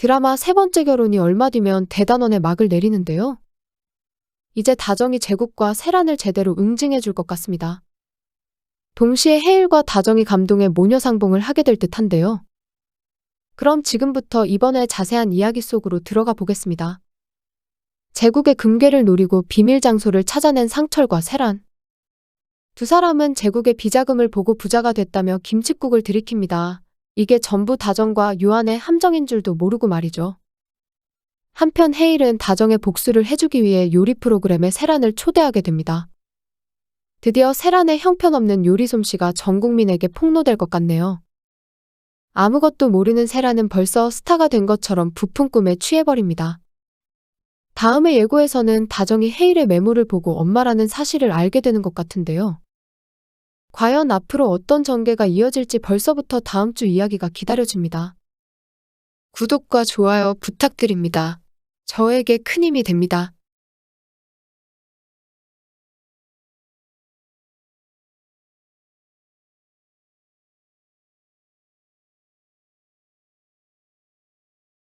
드라마 세 번째 결혼이 얼마 뒤면 대단원의 막을 내리는데요. 이제 다정이 제국과 세란을 제대로 응징해 줄 것 같습니다. 동시에 해일과 다정이 감동의 모녀상봉을 하게 될 듯한데요. 그럼 지금부터 이번에 자세한 이야기 속으로 들어가 보겠습니다. 제국의 금괴를 노리고 비밀 장소를 찾아낸 상철과 세란. 두 사람은 제국의 비자금을 보고 부자가 됐다며 김칫국을 들이킵니다. 이게 전부 다정과 요한의 함정인 줄도 모르고 말이죠. 한편 헤일은 다정의 복수를 해주기 위해 요리 프로그램에 세란을 초대하게 됩니다. 드디어 세란의 형편없는 요리 솜씨가 전 국민에게 폭로될 것 같네요. 아무것도 모르는 세란은 벌써 스타가 된 것처럼 부푼 꿈에 취해버립니다. 다음의 예고에서는 다정이 헤일의 매물을 보고 엄마라는 사실을 알게 되는 것 같은데요. 과연 앞으로 어떤 전개가 이어질지 벌써부터 다음 주 이야기가 기다려집니다. 구독과 좋아요 부탁드립니다. 저에게 큰 힘이 됩니다.